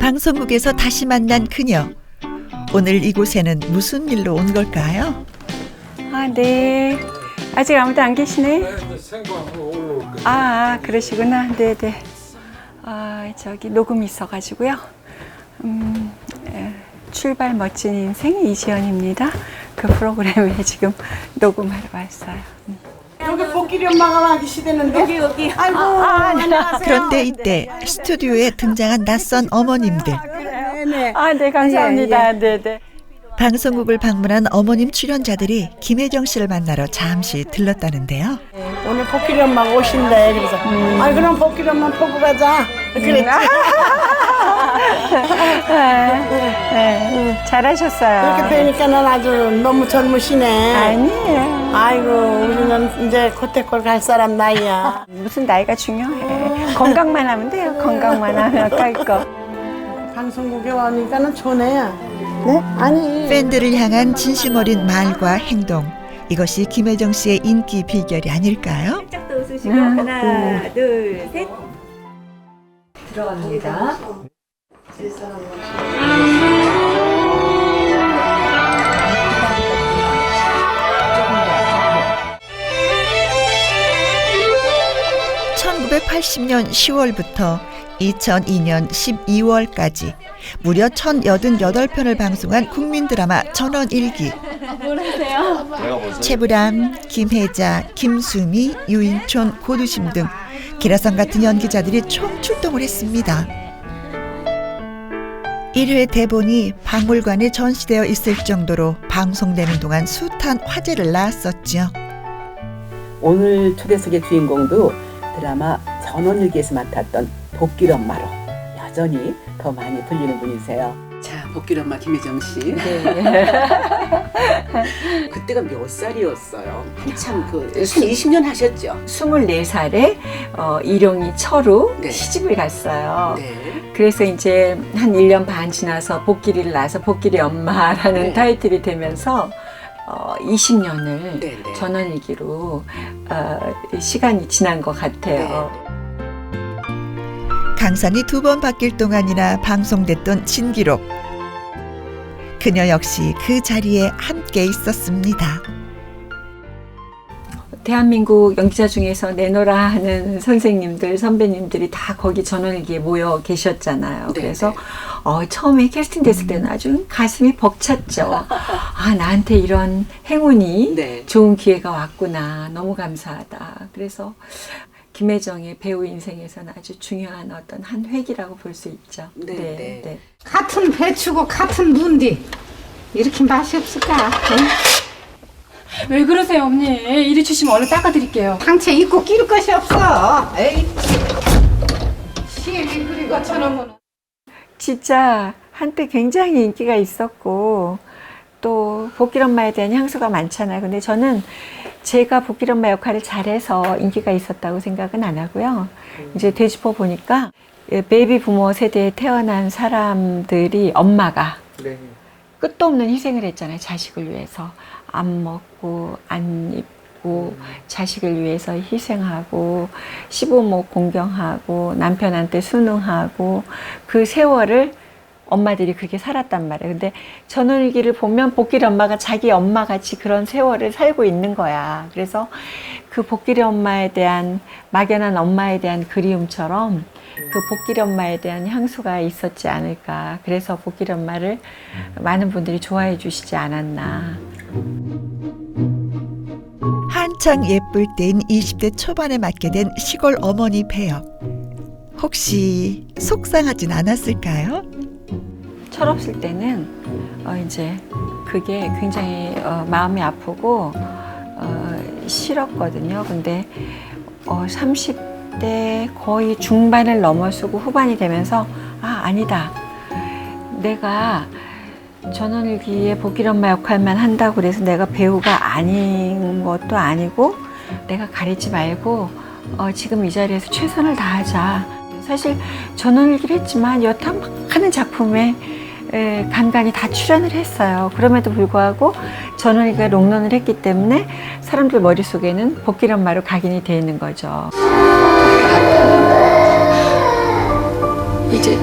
방송국에서 다시 만난 그녀. 오늘 이곳에는 무슨 일로 온 걸까요? 아, 네. 아직 아무도 안 계시네. 생방으로 올라올 거예요. 아, 아, 그러시구나. 네, 네. 아, 저기 녹음이 있어가지고요. 음, 에, 출발 멋진 인생 이지연입니다. 그 프로그램에 지금 녹음하러 왔어요. 음. 여기 복길이 엄마가 와 계시대는데? 여기 여기. 아이고 안녕하세요. 그런데 이때 스튜디오에 등장한 낯선 어머님들. 네네. 아, 네, 감사합니다. 네, 네. 방송국을 방문한 어머님 출연자들이 김혜정 씨를 만나러 잠시 들렀다는데요. 오늘 복길이 엄마가 오신대 그래서. 아 그럼 복길이 엄마 보고 가자. 그랬지 네, 잘하셨어요. 이렇게 뵈니까는 아주 너무 젊으시네 아니에요. 아이고 우리는 이제 코테콜 갈 사람 나이야 무슨 나이가 중요해. 건강만 하면 돼요. 건강만 하면 깔 거. 방송국에 오니까는 좋네요 네 아니 팬들을 향한 진심 어린 말과 행동. 이것이 김혜정 씨의 인기 비결이 아닐까요? 짝도 웃으시고 하나 둘 셋. 들어갑니다. (1980년 10월부터) 2002년 12월까지 무려 1088편을 방송한 국민 드라마 전원일기 최불암, 김혜자, 김수미, 유인촌, 고두심 등 기라성 같은 연기자들이 총 출동을 했습니다. 1회 대본이 박물관에 전시되어 있을 정도로 방송되는 동안 숱한 화제를 낳았었죠. 오늘 초대석의 주인공도 드라마 전원일기에서 맡았던 복길 엄마로 여전히 더 많이 불리는 분이세요. 자, 복길 엄마 김혜정 씨. 그때가 몇 살이었어요? 한참 그, 한 20년 하셨죠? 24살에 어, 일용이 철우 네. 시집을 갔어요. 네. 그래서 이제 한 1년 반 지나서 복길이를 낳아서 복길이 엄마라는 네. 타이틀이 되면서 어, 20년을 네, 네. 전원일기로 어, 시간이 지난 것 같아요. 강산이 두 번 바뀔 동안이나 방송됐던 진기록. 그녀 역시 그 자리에 함께 있었습니다. 대한민국 연기자 중에서 내노라 하는 선생님들, 선배님들이 다 거기 전원일기에 모여 계셨잖아요. 네, 그래서 네. 어, 처음에 캐스팅 됐을 때는 아주 가슴이 벅찼죠. 아, 나한테 이런 행운이 네. 좋은 기회가 왔구나. 너무 감사하다. 그래서 김혜정의 배우 인생에서는 아주 중요한 어떤 한 획이라고 볼 수 있죠. 네, 네. 같은 배추고 같은 눈디 이렇게 맛이 없을까? 왜 그러세요, 언니? 이리 주시면 얼른 닦아드릴게요. 상체 입고 끼를 것이 없어. 에이. 시리 그리고 저놈은 진짜 한때 굉장히 인기가 있었고 또 복길 엄마에 대한 향수가 많잖아요. 근데 저는 제가 복길 엄마 역할을 잘해서 인기가 있었다고 생각은 안 하고요. 이제 되짚어 보니까 예, 베이비 부모 세대에 태어난 사람들이 엄마가 네. 끝도 없는 희생을 했잖아요. 자식을 위해서 안 먹고 안 입고 자식을 위해서 희생하고 시부모 공경하고 남편한테 순응하고 그 세월을 엄마들이 그렇게 살았단 말이에요. 근데 전원일기를 보면 복길이 엄마가 자기 엄마 같이 그런 세월을 살고 있는 거야. 그래서 그 복길이 엄마에 대한 막연한 엄마에 대한 그리움처럼 그 복길이 엄마에 대한 향수가 있었지 않을까. 그래서 복길이 엄마를 많은 분들이 좋아해 주시지 않았나. 한창 예쁠 때인 20대 초반에 맡게 된 시골 어머니 배역. 혹시 속상하진 않았을까요? 철없을 때는 어 이제 그게 굉장히 어 마음이 아프고 어 싫었거든요. 근데 어 30대 거의 중반을 넘어서고 후반이 되면서 아 아니다. 내가 전원일기의 복길 엄마 역할만 한다고 그래서 내가 배우가 아닌 것도 아니고 내가 가리지 말고 어, 지금 이 자리에서 최선을 다하자. 사실 전원일기를 했지만 여타 많은 작품에 에, 간간히 다 출연을 했어요. 그럼에도 불구하고 전원일기가 롱런을 했기 때문에 사람들 머릿속에는 복길 엄마로 각인이 되어 있는 거죠. 이제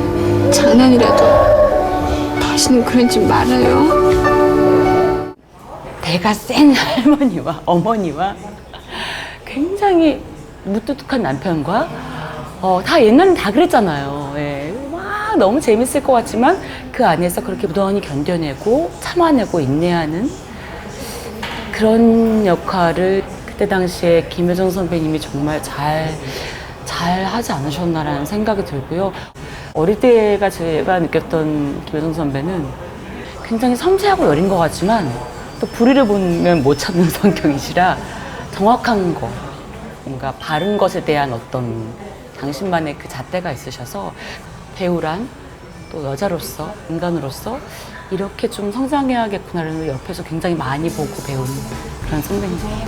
장난이라도 다시는 그러지 말아요. 대가 센 할머니와 어머니와 굉장히 무뚝뚝한 남편과 어, 다 옛날엔 다 그랬잖아요. 예. 와 너무 재밌을 것 같지만 그 안에서 그렇게 무던히 견뎌내고 참아내고 인내하는 그런 역할을 그때 당시에 김효정 선배님이 정말 잘, 잘 하지 않으셨나라는 생각이 들고요. 어릴 때가 제가 느꼈던 김효정 선배는 굉장히 섬세하고 여린 것 같지만 또 불의를 보면 못 참는 성격이시라 정확한 거, 뭔가 바른 것에 대한 어떤 당신만의 그 잣대가 있으셔서 배우란 또 여자로서 인간으로서 이렇게 좀 성장해야겠구나라는 걸 옆에서 굉장히 많이 보고 배운 그런 선배님이에요.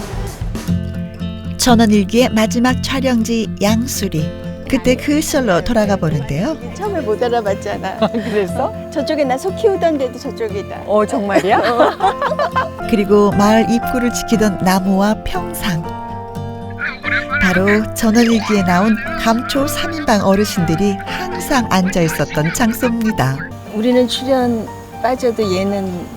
전원일기의 마지막 촬영지 양수리. 그때 그 시절로 돌아가 보는데요. 처음에 못 알아봤잖아. 그래서? 저쪽에 나 소 키우던 데도 저쪽이다. 어 정말이야? 그리고 마을 입구를 지키던 나무와 평상. 바로 전원일기에 나온 감초 3인방 어르신들이 항상 앉아 있었던 장소입니다. 우리는 출연 빠져도 얘는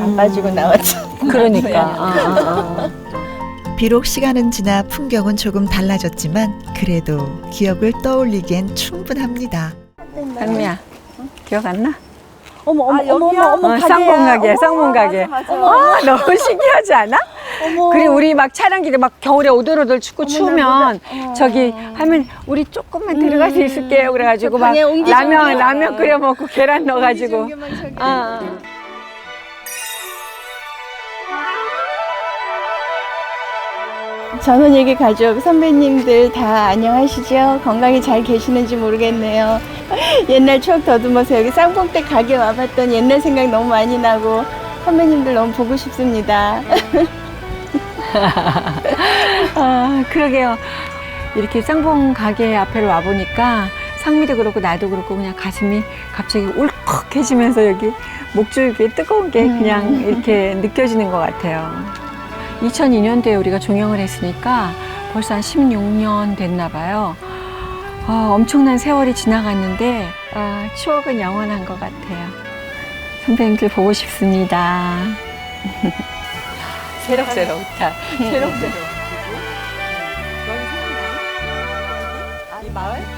안 빠지고 나왔죠. 그러니까. 아, 아, 아. 비록 시간은 지나 풍경은 조금 달라졌지만 그래도 기억을 떠올리기엔 충분합니다. 할미야 기억 안 나? 어머 어머 어머 어머 어머 어, 쌍문 가게, 쌍문 가게. 아, 너무 신기하지 않아? 그리고 우리 막 촬영길에 막 겨울에 오돌오돌 춥고 추우면 저기 하면 우리 조금만 들어가서 있을게요. 그래가지고 막 방에 옹기 라면 종기. 라면 끓여 먹고 계란 넣어가지고. 아, 아. 전원 얘기 가족 선배님들 다 안녕하시죠? 건강히 잘 계시는지 모르겠네요. 옛날 추억 더듬어서 여기 쌍봉댁 가게 와봤던 옛날 생각 너무 많이 나고 선배님들 너무 보고 싶습니다. 아, 그러게요. 이렇게 쌍봉 가게 앞에 와 보니까 상미도 그렇고 나도 그렇고 그냥 가슴이 갑자기 울컥해지면서 여기 목줄기에 뜨거운 게 그냥 이렇게 느껴지는 것 같아요. 2002년도에 우리가 종영을 했으니까 벌써 한 16년 됐나 봐요. 아, 엄청난 세월이 지나갔는데 아, 추억은 영원한 것 같아요. 선배님들 보고 싶습니다. 새록새록 다. 새록새록. 이 마을?